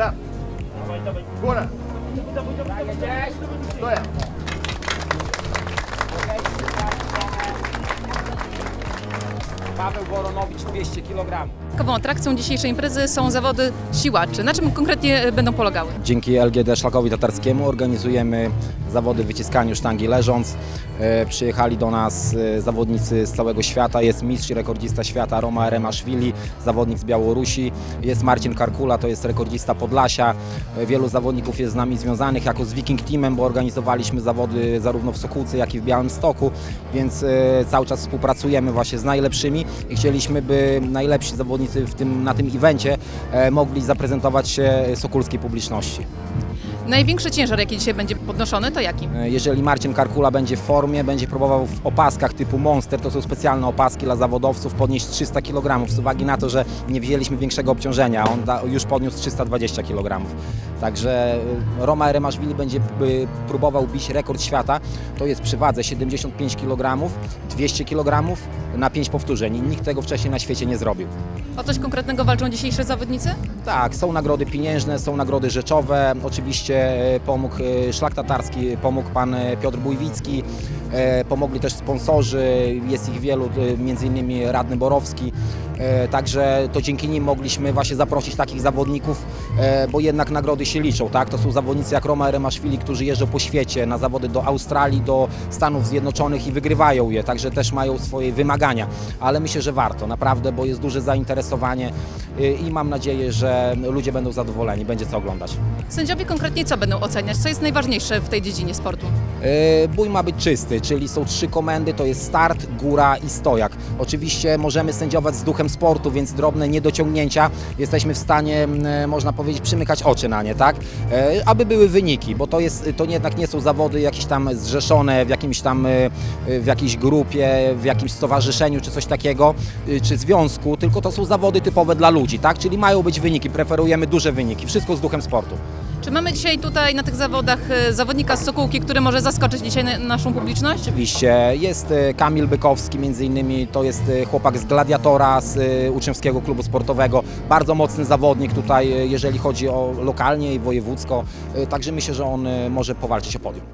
Start. Góra. Stoję. Paweł Woronowicz 200 kg. Ciekawą atrakcją dzisiejszej imprezy są zawody siłaczy. Na czym konkretnie będą polegały? Dzięki LGD Szlakowi Tatarskiemu organizujemy zawody w wyciskaniu sztangi leżąc. E, Przyjechali do nas e, zawodnicy z całego świata. Jest mistrz i rekordzista świata Roma Remaszwili, zawodnik z Białorusi. Jest Marcin Karkula, to jest rekordzista Podlasia. E, Wielu zawodników jest z nami związanych jako z Viking Teamem, bo organizowaliśmy zawody zarówno w Sokółce, jak i w Białymstoku, więc e, cały czas współpracujemy właśnie z najlepszymi i chcieliśmy, by najlepsi zawodnicy w tym, na tym evencie e, mogli zaprezentować się sokulskiej publiczności. Największy ciężar, jaki dzisiaj będzie podnoszony, to jaki? E, Jeżeli Marcin Karkula będzie w formie, będzie próbował w opaskach typu Monster, to są specjalne opaski dla zawodowców, podnieść 300 kg z uwagi na to, że nie wzięliśmy większego obciążenia. On da, już podniósł 320 kg. Także e, Roma Remaszwili będzie próbował bić rekord świata. To jest przy wadze 75 kg, 200 kg na 5 powtórzeń. Nikt tego wcześniej na świecie nie zrobił. O coś konkretnego walczą dzisiejsi zawodnicy? Tak, są nagrody pieniężne, są nagrody rzeczowe. Oczywiście pomógł e, Szlak Tatarski, pomógł pan e, Piotr Bujwicki, e, pomogli też sponsorzy, jest ich wielu, e, innymi Radny Borowski. E, Także to dzięki nim mogliśmy właśnie zaprosić takich zawodników, e, bo jednak nagrody się liczą, tak? To są zawodnicy jak Roma Remaszwili, którzy jeżdżą po świecie na zawody do Australii, do Stanów Zjednoczonych i wygrywają je, także też mają swoje wymagania. Ale myślę, że warto, naprawdę, bo jest duże zainteresowanie i mam nadzieję, że ludzie będą zadowoleni, będzie co oglądać. Sędziowie konkretnie co będą oceniać? Co jest najważniejsze w tej dziedzinie sportu? Bój ma być czysty, czyli są trzy komendy, to jest start, góra i stojak. Oczywiście możemy sędziować z duchem sportu, więc drobne niedociągnięcia jesteśmy w stanie, można powiedzieć, przymykać oczy na nie, tak? Y, Aby były wyniki, bo to, jest, to jednak nie są zawody jakieś tam zrzeszone w jakimś tam, y, w jakiejś grupie, w jakimś stowarzyszeniu czy coś takiego, y, czy związku, tylko to są zawody typowe dla ludzi, tak? Czyli mają być wyniki, preferujemy duże wyniki, wszystko z duchem sportu. Czy mamy dzisiaj tutaj na tych zawodach e, zawodnika z Sokółki, który może zaskoczyć dzisiaj na- naszą publiczność? Oczywiście jest e, Kamil Bykowski, między innymi to jest e, chłopak z Gladiatora, z uczniowskiego klubu sportowego. Bardzo mocny zawodnik tutaj, jeżeli chodzi o lokalnie i wojewódzko. Także myślę, że on może powalczyć o podium.